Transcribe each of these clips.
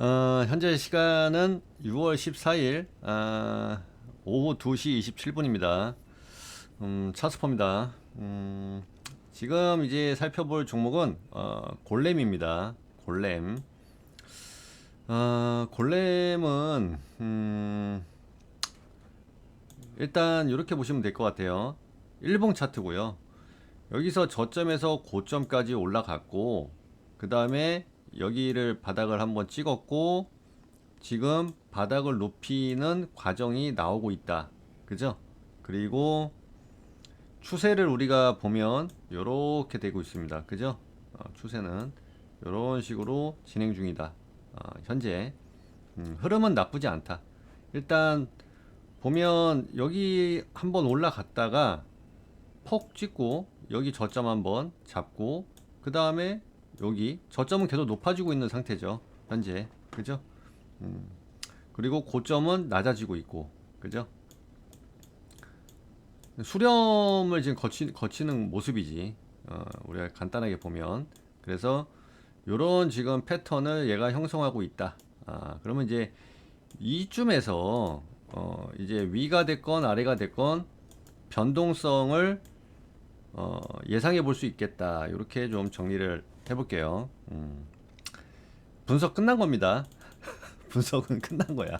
어, 현재 시간은 6월 14일 아, 오후 2시 27분입니다. 음, 차스퍼입니다. 음, 지금 이제 살펴볼 종목은 어, 골렘입니다. 골렘. 어, 골렘은 음, 일단 이렇게 보시면 될 것 같아요. 일봉 차트고요. 여기서 저점에서 고점까지 올라갔고 그 다음에 여기를 바닥을 한번 찍었고 지금 바닥을 높이는 과정이 나오고 있다. 그죠? 그리고 추세를 우리가 보면 이렇게 되고 있습니다. 그죠? 어, 추세는 이런 식으로 진행 중이다. 어, 현재 음, 흐름은 나쁘지 않다. 일단 보면 여기 한번 올라갔다가 폭 찍고 여기 저점 한번 잡고 그 다음에 여기 저점은 계속 높아지고 있는 상태죠. 현재. 그죠? 음. 그리고 고점은 낮아지고 있고. 그죠? 수렴을 지금 거치, 거치는 모습이지. 어, 우리가 간단하게 보면. 그래서 요런 지금 패턴을 얘가 형성하고 있다. 아, 그러면 이제 이쯤에서 어, 이제 위가 됐건 아래가 됐건 변동성을 어, 예상해 볼 수 있겠다. 이렇게 좀 정리를 해볼게요. 음. 분석 끝난 겁니다. 분석은 끝난 거야.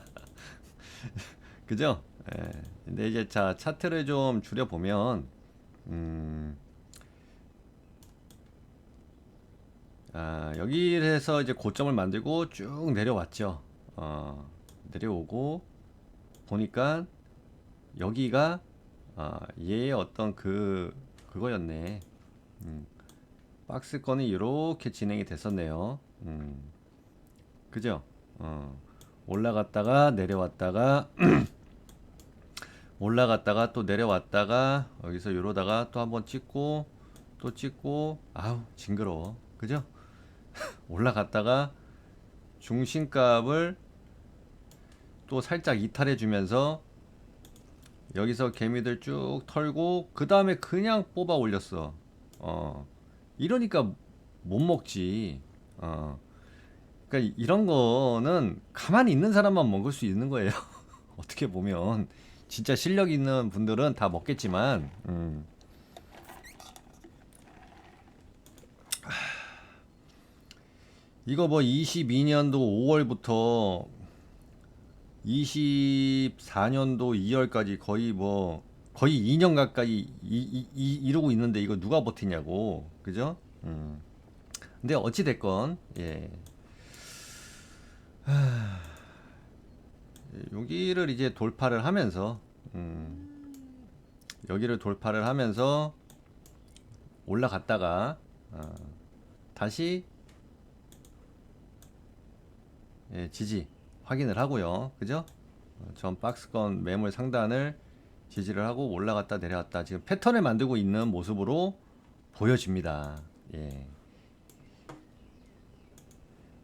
그죠? 예. 근데 이제 자 차트를 좀 줄여 보면 음. 아, 여기에서 이제 고점을 만들고 쭉 내려왔죠. 어, 내려오고 보니까 여기가 아, 얘의 어떤 그 그거였네. 음, 박스 건이 이렇게 진행이 됐었네요. 음, 그죠? 어, 올라갔다가 내려왔다가 올라갔다가 또 내려왔다가 여기서 이러다가 또 한번 찍고 또 찍고 아우 징그러워. 그죠? 올라갔다가 중심값을 또 살짝 이탈해 주면서 여기서 개미들 쭉 털고 그 다음에 그냥 뽑아 올렸어. 어 이러니까 못 먹지. 어 그러니까 이런 거는 가만히 있는 사람만 먹을 수 있는 거예요. 어떻게 보면 진짜 실력 있는 분들은 다 먹겠지만. 음. 이거 뭐 22년도 5월부터 24년도 2월까지 거의 뭐 거의 2년 가까이 이, 이, 이, 이 러고 있는데 이거 누가 버티냐고 그죠? 음. 근데 어찌 됐건 예. 하... 여기를 이제 돌파를 하면서 음. 여기를 돌파를 하면서 올라갔다가 어. 다시 예, 지지 확인을 하고요. 그죠? 어, 전 박스권 매물 상단을 지지를 하고 올라갔다 내려왔다. 지금 패턴을 만들고 있는 모습으로 보여집니다. 예.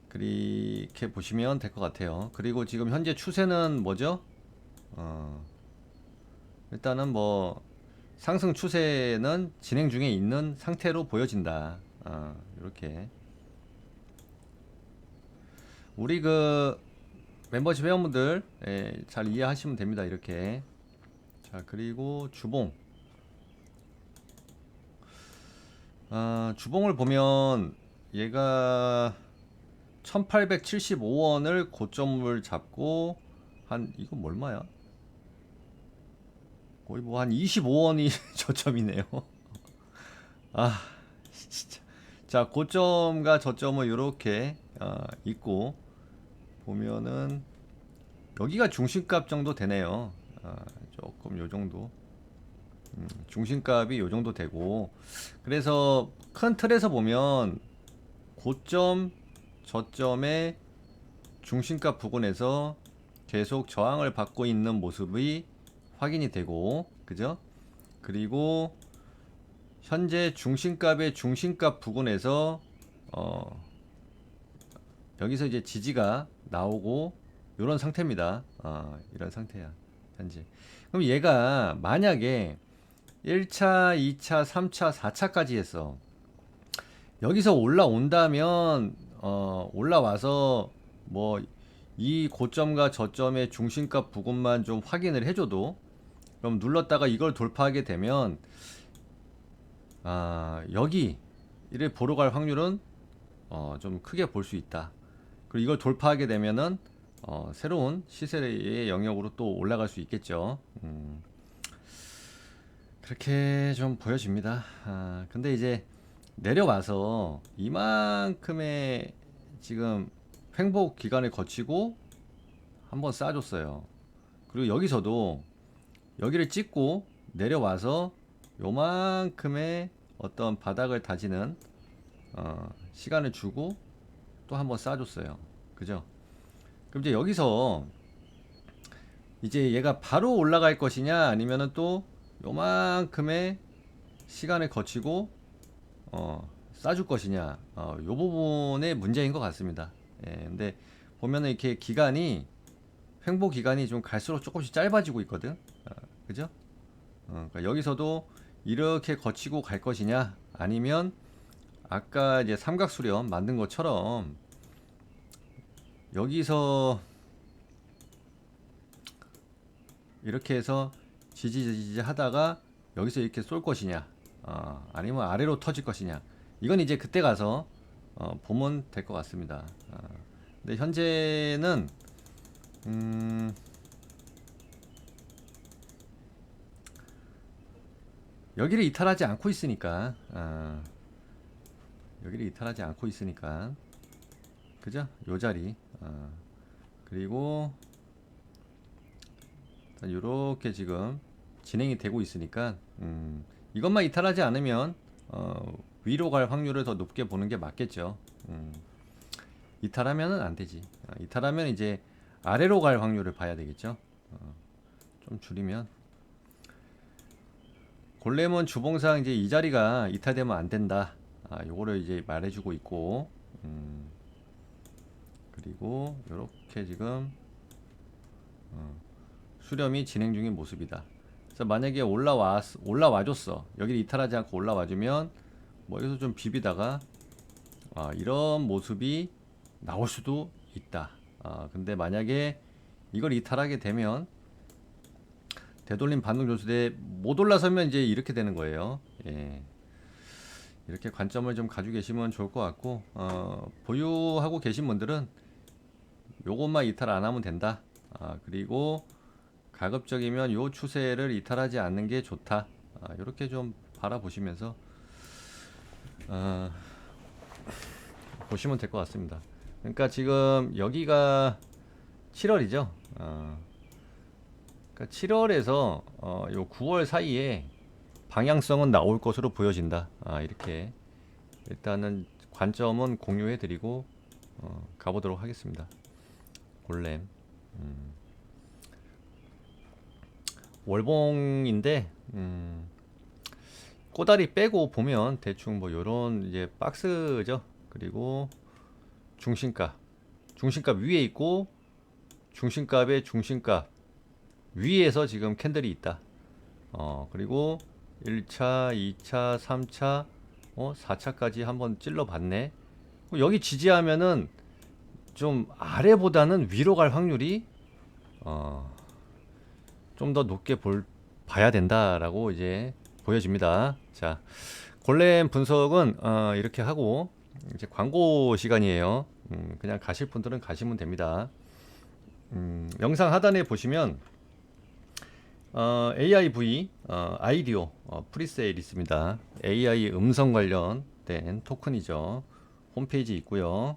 그렇게 보시면 될 것 같아요. 그리고 지금 현재 추세는 뭐죠? 어, 일단은 뭐 상승 추세는 진행 중에 있는 상태로 보여진다. 어, 이렇게 우리 그 멤버십 회원분들 예, 잘 이해하시면 됩니다. 이렇게 자 그리고 주봉 아, 주봉을 보면 얘가 1875원을 고점을 잡고 한뭐 얼마야? 거의 뭐 한 25원이 저점이네요. 아 진짜 자 고점과 저점은 이렇게 아, 있고 보면은 여기가 중심값 정도 되네요. 아, 조금 요 정도. 음, 중심값이 요 정도 되고 그래서 큰 틀에서 보면 고점 저점의 중심값 부근에서 계속 저항을 받고 있는 모습이 확인이 되고 그죠? 그리고 현재 중심값의 중심값 부근에서 어 여기서 이제 지지가 나오고 이런 상태입니다. 어, 이런 상태야 현재. 그럼 얘가 만약에 1차, 2차, 3차, 4차까지 했어. 여기서 올라온다면 어, 올라와서 뭐 이 고점과 저점의 중심값 부분만 좀 확인을 해줘도 그럼 눌렀다가 이걸 돌파하게 되면 아 여기 이를 보러 갈 확률은 어, 좀 크게 볼 수 있다. 그리고 이걸 돌파하게 되면은 어, 새로운 시세의 영역으로 또 올라갈 수 있겠죠. 음, 그렇게 좀 보여집니다. 아, 근데 이제 내려와서 이만큼의 지금 횡복 기간을 거치고 한번 쌓아줬어요. 그리고 여기서도 여기를 찍고 내려와서 요만큼의 어떤 바닥을 다지는 어, 시간을 주고 또 한번 쌓아줬어요. 그죠? 그럼 이제 여기서 이제 얘가 바로 올라갈 것이냐 아니면은 또 요만큼의 시간을 거치고 어, 싸줄 것이냐 어, 요 부분의 문제인 것 같습니다. 예, 근데 보면은 이렇게 기간이 횡보 기간이 좀 갈수록 조금씩 짧아지고 있거든. 어, 그죠? 어, 그러니까 여기서도 이렇게 거치고 갈 것이냐 아니면 아까 이제 삼각 수렴 만든 것처럼 여기서 이렇게 해서 지지지지 하다가 여기서 이렇게 쏠 것이냐 어, 아니면 아래로 터질 것이냐 이건 이제 그때 가서 어, 보면 될 것 같습니다. 어, 근데 현재는 음, 여기를 이탈하지 않고 있으니까 어, 여기를 이탈하지 않고 있으니까 그죠? 요 자리 어, 그리고 이렇게 지금 진행이 되고 있으니까 음, 이것만 이탈하지 않으면 어, 위로 갈 확률을 더 높게 보는 게 맞겠죠. 음, 이탈하면은 안 되지. 어, 이탈하면 이제 아래로 갈 확률을 봐야 되겠죠. 어, 좀 줄이면 골렘은 주봉상 이제 이 자리가 이탈되면 안 된다. 아, 요거를 이제 말해주고 있고, 음, 그리고 이렇게 지금 어, 수렴이 진행 중인 모습이다. 그래서 만약에 올라와 올라와 줬어. 여기를 이탈하지 않고 올라와 주면 뭐 여기서 좀 비비다가 아, 이런 모습이 나올 수도 있다. 아, 근데 만약에 이걸 이탈하게 되면 되돌림 반등 조수 대 못 올라서면 이제 이렇게 되는 거예요. 예. 이렇게 관점을 좀 가지고 계시면 좋을 것 같고 어, 보유하고 계신 분들은 요것만 이탈 안 하면 된다. 아, 그리고 가급적이면 요 추세를 이탈하지 않는 게 좋다. 아, 이렇게 좀 바라보시면서 어, 보시면 될 것 같습니다. 그러니까 지금 여기가 7월이죠. 어, 그러니까 7월에서 어, 요 9월 사이에 방향성은 나올 것으로 보여진다. 아, 이렇게 일단은 관점은 공유해 드리고 어, 가보도록 하겠습니다. 골렘 음. 월봉인데 음, 꼬다리 빼고 보면 대충 뭐 요런 이제 박스죠. 그리고 중심값 중심값 위에 있고 중심값의 중심값 위에서 지금 캔들이 있다. 어, 그리고 1차, 2차, 3차, 어, 4차까지 한번 찔러 봤네. 여기 지지하면은 좀 아래보다는 위로 갈 확률이 어, 좀 더 높게 볼 봐야 된다라고 이제 보여집니다. 자, 골렘 분석은 어, 이렇게 하고 이제 광고 시간이에요. 음, 그냥 가실 분들은 가시면 됩니다. 음, 영상 하단에 보시면 어, AIV 어, 아이디오 어, 프리세일 있습니다. AI 음성 관련된 토큰이죠. 홈페이지 있고요.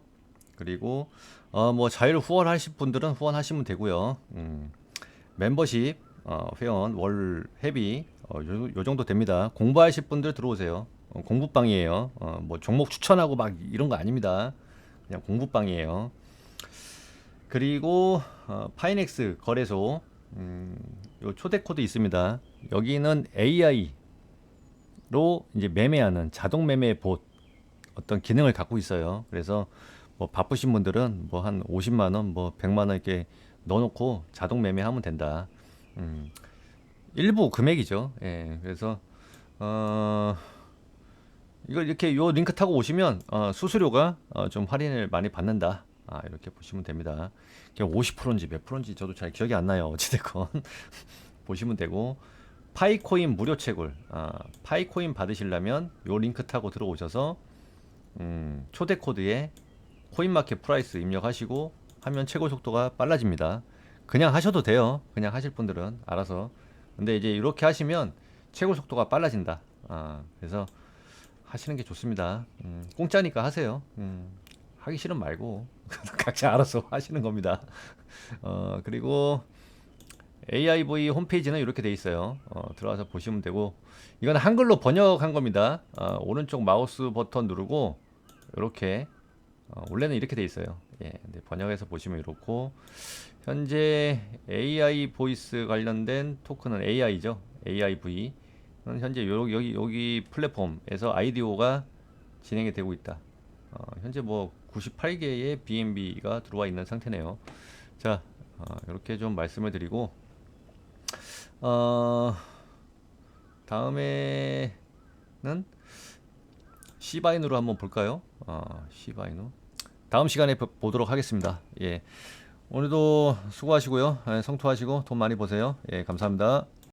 그리고 어, 뭐 자율 후원하실 분들은 후원하시면 되고요. 음, 멤버십 어, 회원 월 회비 어, 요, 요 정도 됩니다. 공부하실 분들 들어오세요. 어, 공부방이에요. 어, 뭐 종목 추천하고 막 이런 거 아닙니다. 그냥 공부방이에요. 그리고 어, 파이넥스 거래소 음, 요 초대 코드 있습니다. 여기는 AI로 이제 매매하는 자동 매매 봇 어떤 기능을 갖고 있어요. 그래서 뭐 바쁘신 분들은 뭐 한 50만 원, 뭐 100만 원 이렇게 넣어놓고 자동 매매하면 된다. 음, 일부 금액이죠. 예, 그래서 어, 이걸 이렇게 요 링크 타고 오시면 어, 수수료가 어, 좀 할인을 많이 받는다. 아, 이렇게 보시면 됩니다. 그냥 50%인지 몇 프로인지 저도 잘 기억이 안 나요. 어찌됐건 보시면 되고 파이코인 무료 채굴 아, 파이코인 받으시려면 요 링크 타고 들어오셔서 음, 초대 코드에 코인마켓 프라이스 입력하시고 하면 채굴 속도가 빨라집니다. 그냥 하셔도 돼요. 그냥 하실 분들은 알아서. 근데 이제 이렇게 하시면 채굴 속도가 빨라진다. 아, 그래서 하시는 게 좋습니다. 음, 공짜니까 하세요. 음, 하기 싫으면 말고 각자 알아서 하시는 겁니다. 어, 그리고 AIV 홈페이지는 이렇게 돼 있어요. 어, 들어와서 보시면 되고 이건 한글로 번역한 겁니다. 어, 오른쪽 마우스 버튼 누르고 이렇게 어, 원래는 이렇게 돼 있어요. 예, 번역해서 보시면 이렇고 현재 AI 보이스 관련된 토큰은 AI죠. AIV. 는 현재 요- 여기 여기 플랫폼에서 아이디오가 진행이 되고 있다. 어, 현재 뭐 98개의 BNB가 들어와 있는 상태네요. 자, 어, 이렇게 좀 말씀을 드리고 어, 다음에는 시바인으로 한번 볼까요? 어, 시바인우. 다음 시간에 보- 보도록 하겠습니다. 예. 오늘도 수고하시고요. 예, 성투하시고 돈 많이 버세요. 예, 감사합니다.